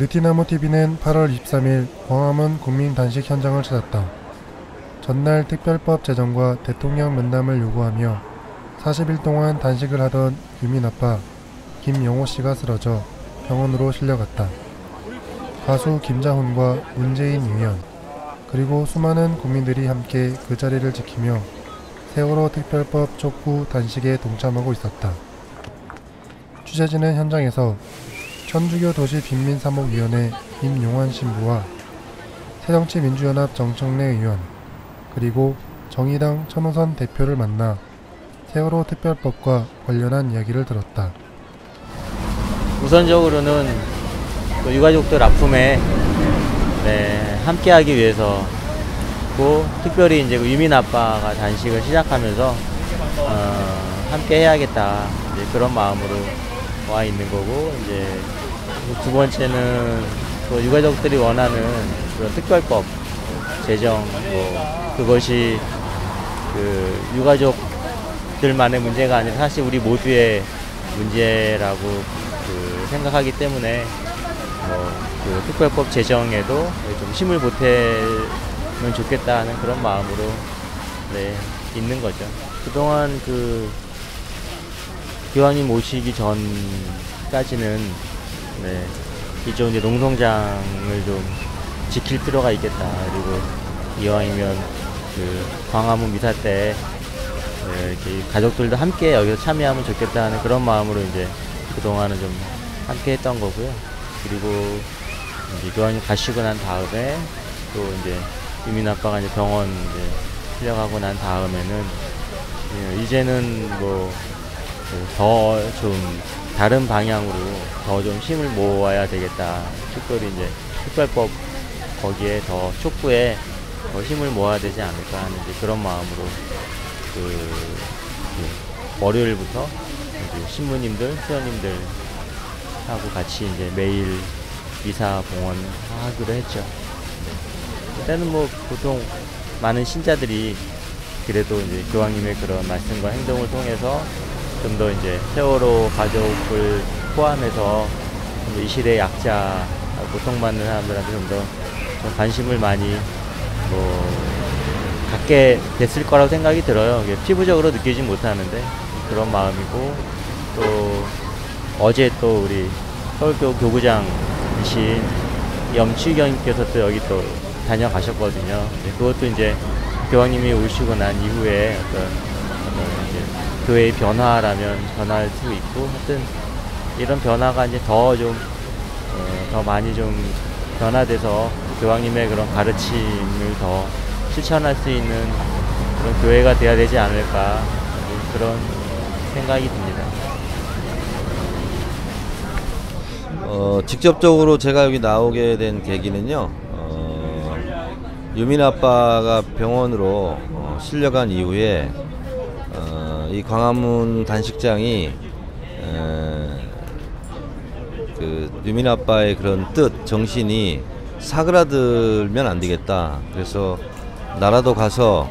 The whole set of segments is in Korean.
느티나무 TV는 8월 23일 광화문 국민 단식 현장을 찾았다. 전날 특별법 제정과 대통령 면담을 요구하며 40일 동안 단식을 하던 유민 아빠 김영호 씨가 쓰러져 병원으로 실려갔다. 가수 김자훈과 문재인 의원 그리고 수많은 국민들이 함께 그 자리를 지키며 세월호 특별법 촉구 단식에 동참하고 있었다. 취재진은 현장에서 천주교 도시 빈민사목위원회 임용환 신부와 새정치민주연합 정청래 의원 그리고 정의당 천호선 대표를 만나 세월호 특별법과 관련한 이야기를 들었다. 우선적으로는 또 유가족들 아픔에 네, 함께하기 위해서 고 특별히 이제 그 유민 아빠가 단식을 시작하면서 어, 함께 해야겠다 그런 마음으로 와 있는 거고 이제 두 번째는 또 유가족들이 원하는 그런 특별법 제정 뭐 그것이 그 유가족들만의 문제가 아니라 사실 우리 모두의 문제라고 그 생각하기 때문에 뭐그 특별법 제정에도 좀 힘을 보태면 좋겠다 하는 그런 마음으로 네 있는 거죠. 그동안 그 교황님 오시기 전까지는 네 이쪽 이제 농성장을 좀 지킬 필요가 있겠다. 그리고 이왕이면 그 광화문 미사 때 네, 이렇게 가족들도 함께 여기서 참여하면 좋겠다 하는 그런 마음으로 이제 그동안은 좀 함께 했던 거고요. 그리고 이제 교환이 가시고 난 다음에 또 이제 유민 아빠가 이제 병원 이제 실려가고 난 다음에는 예, 이제는 뭐 더좀 다른 방향으로 더 좀 힘을 모아야 되겠다. 특별히 이제 특별법 거기에 더 촉구에 더 힘을 모아야 되지 않을까 하는 그런 마음으로 그, 그 월요일부터 신부님들, 수녀님들 하고 같이 이제 매일 미사 봉헌 하기로 했죠. 네. 그때는 뭐 보통 많은 신자들이 그래도 이제 교황님의 그런 말씀과 행동을 통해서 좀 더 이제 세월호 가족을 포함해서 좀이 시대 약자 고통받는 사람들한테 좀더좀 관심을 많이 뭐 갖게 됐을 거라고 생각이 들어요. 피부적으로 느끼진 못하는데 그런 마음이고 또 어제 또 우리 서울교 교구장이신 염치경님께서 또 여기 또 다녀가셨거든요. 이제 그것도 이제 교황님이 오시고 난 이후에 어떤 교회의 변화라면 변화할 수 있고 하여튼 이런 변화가 이제 더좀 어, 더 많이 좀 변화돼서 교황님의 그런 가르침을 더 실천할 수 있는 그런 교회가 돼야 되지 않을까 그런 생각이 듭니다. 어, 직접적으로 제가 여기 나오게 된 계기는요. 어, 유민 아빠가 병원으로 어, 실려간 이후에 어, 이 광화문 단식장이 에, 그 유민 아빠의 그런 뜻 정신이 사그라들면 안 되겠다. 그래서 나라도 가서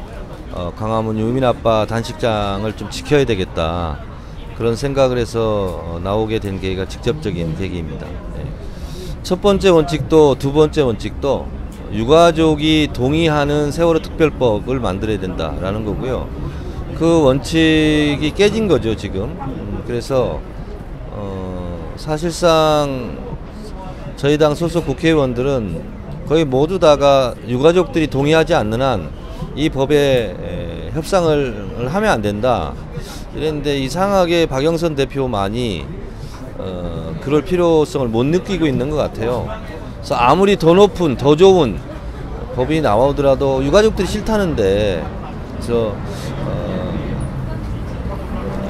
어, 광화문 유민 아빠 단식장을 좀 지켜야 되겠다. 그런 생각을 해서 어, 나오게 된 계기가 직접적인 계기입니다. 네. 첫 번째 원칙도 두 번째 원칙도 유가족이 동의하는 세월호 특별법을 만들어야 된다라는 거고요. 그 원칙이 깨진 거죠 지금. 음, 그래서 어, 사실상 저희 당 소속 국회의원들은 거의 모두 다가 유가족들이 동의하지 않는 한 이 법에 에, 협상을 하면 안 된다. 이랬는데 이상하게 박영선 대표만이 어, 그럴 필요성을 못 느끼고 있는 것 같아요. 그래서 아무리 더 높은 더 좋은 법이 나오더라도 유가족들이 싫다는데 그래서 어,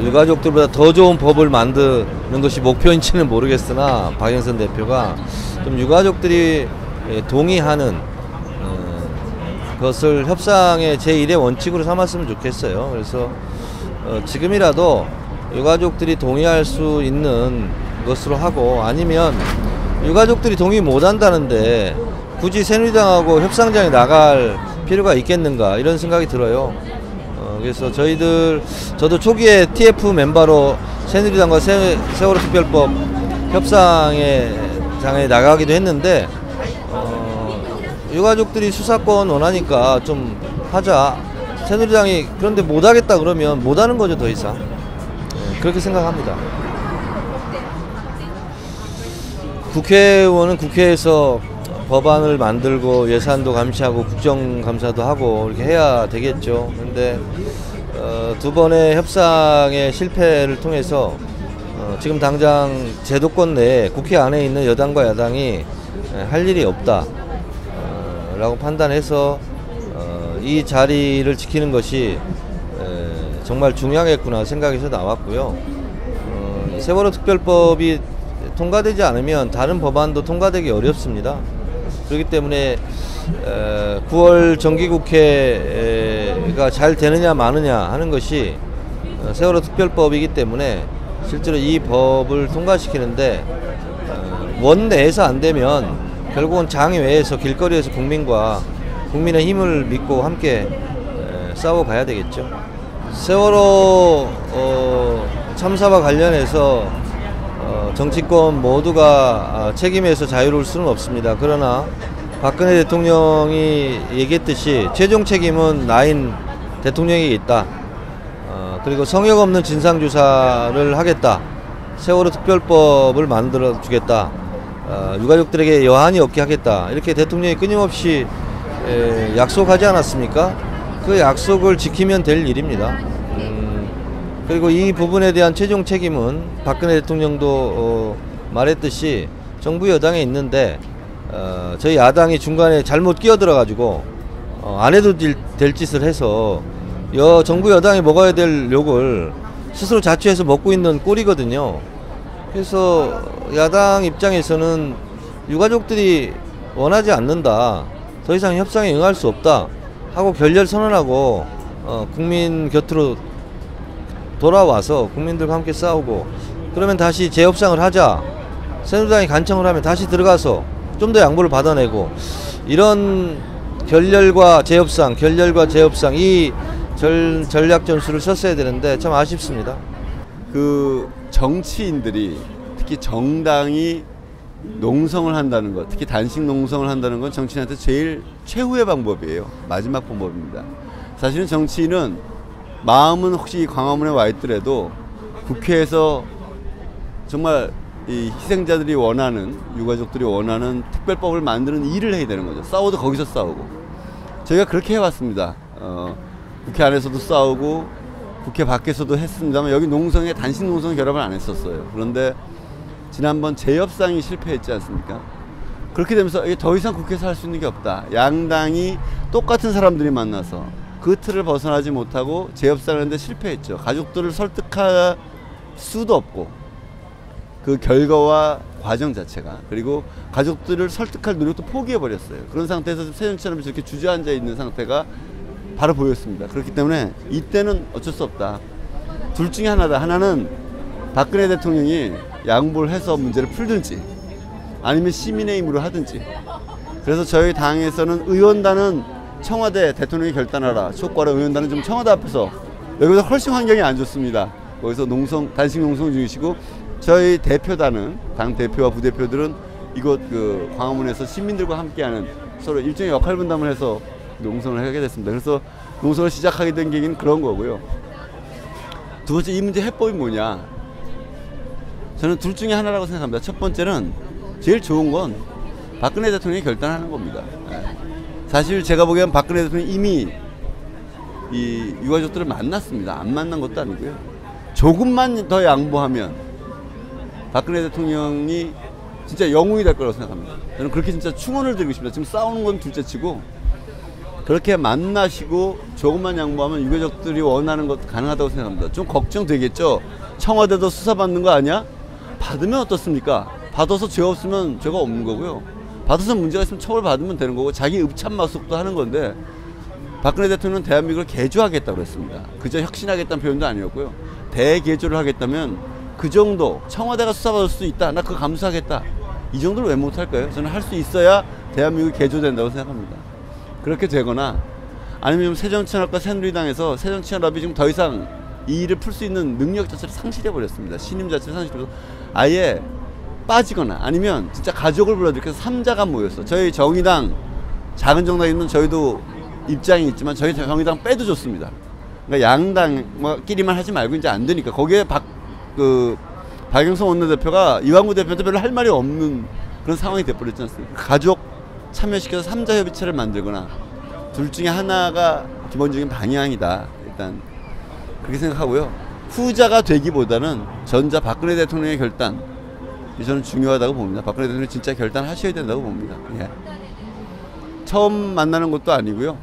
유가족들보다 더 좋은 법을 만드는 것이 목표인지는 모르겠으나 박영선 대표가 좀 유가족들이 예, 동의하는 어, 것을 협상의 제1의 원칙으로 삼았으면 좋겠어요. 그래서 어, 지금이라도 유가족들이 동의할 수 있는 것으로 하고 아니면 유가족들이 동의 못 한다는데 굳이 새누리당하고 협상장에 나갈 필요가 있겠는가 이런 생각이 들어요. 어, 그래서 저희들 저도 초기에 TF 멤버로 새누리당과 세, 세월호 특별법 협상에 장에 나가기도 했는데 어, 유가족들이 수사권 원하니까 좀 하자. 새누리당이 그런데 못하겠다 그러면 못하는 거죠 더 이상. 예, 그렇게 생각합니다. 국회의원은 국회에서 법안을 만들고 예산도 감시하고 국정감사도 하고 이렇게 해야 되겠죠. 근데 어, 두 번의 협상의 실패를 통해서 어, 지금 당장 제도권 내에 국회 안에 있는 여당과 야당이 에, 할 일이 없다. 어, 라고 판단해서 어, 이 자리를 지키는 것이 에, 정말 중요하겠구나 생각해서 나왔고요. 어, 이 세월호 특별법이 통과되지 않으면 다른 법안도 통과되기 어렵습니다. 그렇기 때문에 에, 9월 정기국회가 잘 되느냐 마느냐 하는 것이 어, 세월호 특별법이기 때문에 실제로 이 법을 통과시키는데 어, 원내에서 안 되면 결국은 장외에서 길거리에서 국민과 국민의 힘을 믿고 함께 에, 싸워 가야 되겠죠. 세월호 어, 참사와 관련해서 어, 정치권 모두가 아, 책임에서 자유로울 수는 없습니다. 그러나 박근혜 대통령이 얘기했듯이 최종 책임은 나인 대통령에게 있다. 어, 그리고 성역 없는 진상조사를 하겠다. 세월호 특별법을 만들어 주겠다. 어, 유가족들에게 여한이 없게 하겠다. 이렇게 대통령이 끊임없이 에, 약속하지 않았습니까? 그 약속을 지키면 될 일입니다. 음, 그리고 이 부분에 대한 최종 책임은 박근혜 대통령도 어, 말했듯이 정부 여당에 있는데 어, 저희 야당이 중간에 잘못 끼어들어 가지고 어, 안 해도 될, 될 짓을 해서 여 정부 여당이 먹어야 될 욕을 스스로 자취해서 먹고 있는 꼴이거든요. 그래서 야당 입장에서는 유가족들이 원하지 않는다. 더 이상 협상에 응할 수 없다. 하고 결렬 선언하고 어, 국민 곁으로 돌아와서 국민들과 함께 싸우고 그러면 다시 재협상을 하자. 새누리당이 간청을 하면 다시 들어가서 좀 더 양보를 받아내고 이런 결렬과 재협상, 결렬과 재협상 이 전, 전략 전술을 썼어야 되는데 참 아쉽습니다. 그 정치인들이 특히 정당이 농성을 한다는 것, 특히 단식 농성을 한다는 건 정치인한테 제일 최후의 방법이에요. 마지막 방법입니다. 사실은 정치인은 마음은 혹시 광화문에 와 있더라도 국회에서 정말 이 희생자들이 원하는 유가족들이 원하는 특별법을 만드는 일을 해야 되는 거죠. 싸워도 거기서 싸우고 저희가 그렇게 해왔습니다. 어, 국회 안에서도 싸우고 국회 밖에서도 했습니다만 여기 농성에 단식 농성 결합을 안 했었어요. 그런데 지난번 재협상이 실패했지 않습니까? 그렇게 되면서 더 이상 국회에서 할 수 있는 게 없다. 양당이 똑같은 사람들이 만나서 그 틀을 벗어나지 못하고 재협상을 했는데 실패했죠. 가족들을 설득할 수도 없고 그 결과와 과정 자체가 그리고 가족들을 설득할 노력도 포기해 버렸어요. 그런 상태에서 세연처럼 이렇게 주저앉아 있는 상태가 바로 보였습니다. 그렇기 때문에 이때는 어쩔 수 없다. 둘 중에 하나다. 하나는 박근혜 대통령이 양보를 해서 문제를 풀든지 아니면 시민의 힘으로 하든지. 그래서 저희 당에서는 의원단은 청와대 대통령이 결단하라. 촉구하라 의원단은 좀 청와대 앞에서 여기보다 훨씬 환경이 안 좋습니다. 거기서 농성 단식 농성 중이시고 저희 대표단은 당 대표와 부대표들은 이곳 그 광화문에서 시민들과 함께하는 서로 일종의 역할 분담을 해서 농성을 하게 됐습니다. 그래서 농성을 시작하게 된 계기는 그런 거고요. 두 번째 이 문제 해법이 뭐냐? 저는 둘 중에 하나라고 생각합니다. 첫 번째는 제일 좋은 건 박근혜 대통령이 결단하는 겁니다. 예. 사실 제가 보기엔 박근혜 대통령이 이미 이 유가족들을 만났습니다. 안 만난 것도 아니고요. 조금만 더 양보하면 박근혜 대통령이 진짜 영웅이 될 거라고 생각합니다. 저는 그렇게 진짜 충원을 드리고 싶습니다. 지금 싸우는 건 둘째 치고 그렇게 만나시고 조금만 양보하면 유가족들이 원하는 것 가능하다고 생각합니다. 좀 걱정되겠죠? 청와대도 수사받는 거 아니야? 받으면 어떻습니까? 받아서 죄 없으면 죄가 없는 거고요. 받아서 문제가 있으면 처벌 받으면 되는 거고 자기 읍참 마속도 하는 건데 박근혜 대통령은 대한민국을 개조하겠다고 그랬습니다. 그저 혁신하겠다는 표현도 아니었고요. 대개조를 하겠다면 그 정도 청와대가 수사받을 수 있다. 나 그거 감수하겠다. 이 정도를 왜 못할까요? 저는 할 수 있어야 대한민국이 개조된다고 생각합니다. 그렇게 되거나 아니면 새정치연합과 새누리당에서 새정치연합이 지금 더 이상 이 일을 풀 수 있는 능력 자체를 상실해 버렸습니다. 신임 자체를 상실해서 아예 빠지거나 아니면 진짜 가족을 불러들여서 삼자가 모였어. 저희 정의당 작은 정당에 있는 저희도 입장이 있지만 저희 정의당 빼도 좋습니다. 그러니까 양당끼리만 하지 말고 이제 안 되니까 거기에 박 그 박영선 원내대표가 이왕구 대표한테 별로 할 말이 없는 그런 상황이 돼버렸지 않습니까? 가족 참여시켜서 삼자 협의체를 만들거나 둘 중에 하나가 기본적인 방향이다. 일단 그렇게 생각하고요. 후자가 되기보다는 전자 박근혜 대통령의 결단 이 저는 중요하다고 봅니다. 박근혜 대통령 이 진짜 결단하셔야 된다고 봅니다. 예. 처음 만나는 것도 아니고요.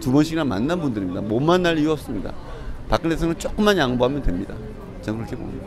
두 번씩이나 만난 분들입니다. 못 만날 이유 없습니다. 박근혜 대통령 조금만 양보하면 됩니다. 저는 그렇게 봅니다.